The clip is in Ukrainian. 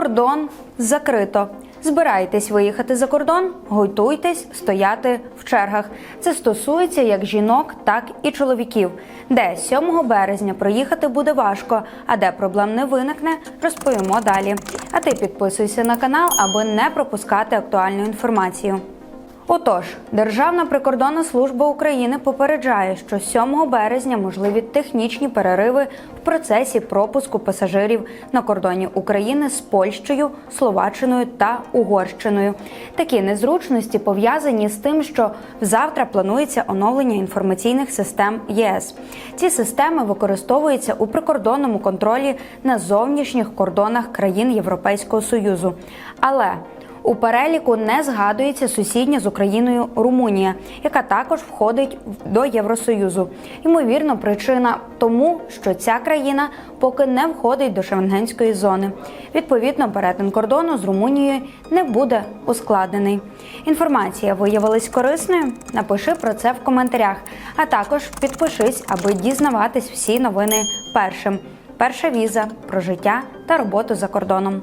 Кордон закрито. Збираєтесь виїхати за кордон, готуйтесь стояти в чергах. Це стосується як жінок, так і чоловіків. Де 7 березня проїхати буде важко, а де проблем не виникне, розповімо далі. А ти підписуйся на канал, аби не пропускати актуальну інформацію. Отож, Державна прикордонна служба України попереджає, що 7 березня можливі технічні перериви в процесі пропуску пасажирів на кордоні України з Польщею, Словаччиною та Угорщиною. Такі незручності пов'язані з тим, що завтра планується оновлення інформаційних систем ЄС. Ці системи використовуються у прикордонному контролі на зовнішніх кордонах країн Європейського Союзу. Але у переліку не згадується сусідня з Україною Румунія, яка також входить до Євросоюзу. Ймовірно, причина тому, що ця країна поки не входить до шенгенської зони. Відповідно, перетин кордону з Румунією не буде ускладнений. Інформація виявилась корисною. Напиши про це в коментарях, а також підпишись, аби дізнаватись всі новини першим. Перша віза про життя та роботу за кордоном.